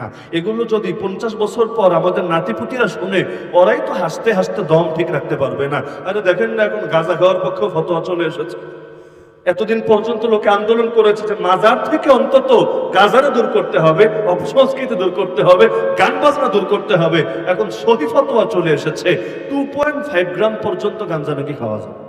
না। এগুলো যদি পঞ্চাশ বছর পর আমাদের নাতিপুতিরা শুনে, ওরাই তো হাসতে হাসতে দম ঠিক রাখতে পারবে না। আরে দেখেন না, এখন গাঁজা খাওয়ার পক্ষে ফতোয়া চলে এসেছে। এতদিন পর্যন্ত লোকে আন্দোলন করেছে যে মাজার থেকে অন্তত গাজারে দূর করতে হবে, অপসংস্কৃতি দূর করতে হবে, গান বাজনা দূর করতে হবে। এখন সহি ফতোয়া চলে এসেছে। টু পয়েন্ট ফাইভ গ্রাম পর্যন্ত গাঞ্জা নাকি খাওয়া যায়।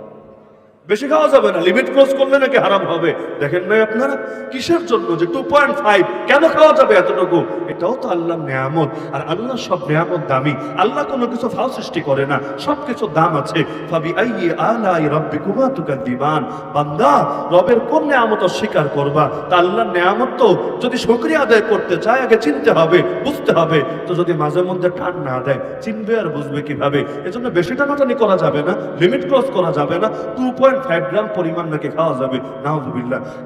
বেশি খাওয়া যাবে না লিমিট ক্রস করলে নাকি হারাম হবে। দেখেন নাই আপনারা, কিসের জন্য যে টু পয়েন্ট ফাইভ কেন খাওয়া যাবে এতটুকু? এটাও তো আল্লাহর নিয়ামত। আর আল্লাহ সব নিয়ামত দামি। আল্লাহ কোনো কিছু ফাও সৃষ্টি করে না, সব কিছু দাম আছে। ফাবি আইয়ে আলাই রব্বি কুমা তুকাদ্দিবান। বান্দা, রবের কোন নিয়ামত অস্বীকার করবা? তা আল্লাহর নিয়ামত তো যদি শুকরিয়া আদায় করতে চায়, আগে চিনতে হবে, বুঝতে হবে। তো যদি মাঝে মধ্যে টান না দেয়, চিনবে আর বুঝবে কীভাবে? এজন্য বেশি টানাটানি করা যাবে না লিমিট ক্রস করা যাবে না। টু পয়েন্ট ফাইভ গ্রাম পরিমাণ নাকি খাওয়া যাবে?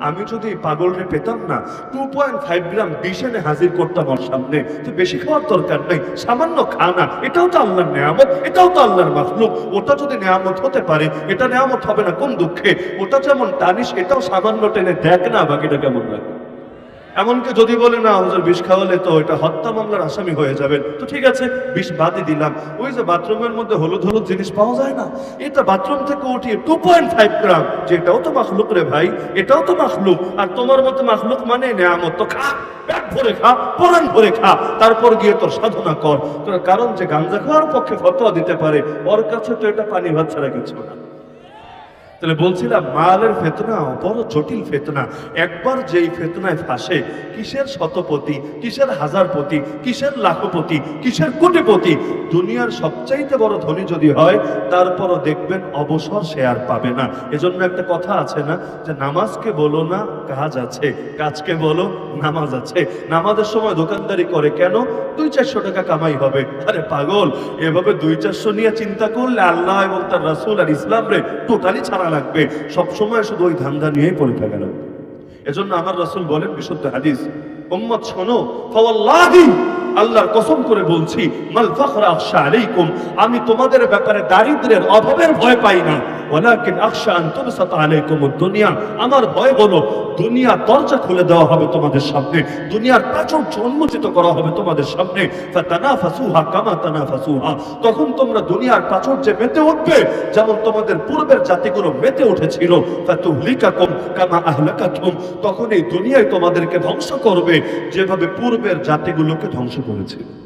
আমি যদি পাগলরে পেতাম না টু পয়েন্ট ফাইভ গ্রাম বিষ এনে হাজির করতাম সামনে। তো বেশি খাওয়ার দরকার নেই, সামান্য খানা এটাও তো আল্লাহর নেয়ামত, এটাও তো আল্লাহর মাখলুক। ওটা যদি নেয়ামত হতে পারে, এটা নেয়ামত হবে না, কোন দুঃখে? ওটা যেমন টানিস, এটাও সামান্য টেনে দেখ না, বাকিটা কেমন লাগে? এমনকি যদি বলে, না, হুজুর, বিষ খাওয়ালে তো এটা হত্যা মামলার আসামি হয়ে যাবেন। তো ঠিক আছে, বিষ বাদই দিলাম। ওই যে বাথরুমের মধ্যে হলুদ হলুদ জিনিস পাওয়া যায় না, এটা বাথরুম থেকে উঠিয়ে টু পয়েন্ট ফাইভ গ্রাম, যেটাও তো মাখলুক রে ভাই, এটাও তো মাখলুক। আর তোমার মতো মাখলুক মানে নেয়ামত। তো খা, পেট ভরে খা, পরাণ ভরে খা, তারপর গিয়ে তোর সাধনা কর। তোর কারণ যে গাঞ্জা খাওয়ার পক্ষে ফতোয়া দিতে পারে, ওর কাছে তো এটা পানি ভাত ছাড়া কিছু না। তাহলে বলছিলাম, মালের ফেতনা বড় জটিল ফেতনা। একবার যেই ফেতনায় ফাঁসে, কিসের শতপতি, কিসের হাজারপতি, কিসের লাখপতি, কিসের কোটিপতি? দুনিয়ার সবচাইতে বড় ধনী যদি হয়, তারপরও দেখবেন অবসর সে আর পাবে না। এজন্য একটা কথা আছে না, যে নামাজকে বলো না, কাজ আছে। কাজকে বলো, নামাজ আছে। নামাজের সময় দোকানদারি করে কেন? দুই চারশো টাকা কামাই হবে। আরে পাগল, এভাবে দুই চারশো নিয়ে চিন্তা করলে আল্লাহ এবং তার রাসূল আর ইসলাম রে টোটালি ছাড়া লাগবে। সবসময় শুধু ওই ধান্দা নিয়েই পড়ে থাকা লাগবে। এজন্য আমার রাসুল বলেন বিশুদ্ধ হাদিস, উম্মত, শোনো আল্লাহর কসম করে বলছি, মাল ফখরা আলাইকুম, আমি তোমাদের ব্যাপারে দারিদ্রের অভাবের ভয় পাই না। ওয়ালাকিন আখশা আন তুবসাত আলাইকুম দুনিয়া। আমার ভয় হলো দুনিয়া দরজা খুলে দেওয়া হবে তোমাদের সামনে। দুনিয়ার প্রাচুর্য উন্মোচিত করা হবে তোমাদের সামনে। ফাতানাফাসুহা কামা তানাফাসুহা। তখন তোমরা দুনিয়ার প্রাচুর্যে মেতে উঠবে, যেমন তোমাদের পূর্বের জাতিগুলো মেতে উঠেছিল। ফাতুহলিকাকুম কামা আহলাকাতুম তখন এই দুনিয়ায় তোমাদেরকে ধ্বংস করবে, যেভাবে পূর্বের জাতিগুলোকে ধ্বংস করেছিল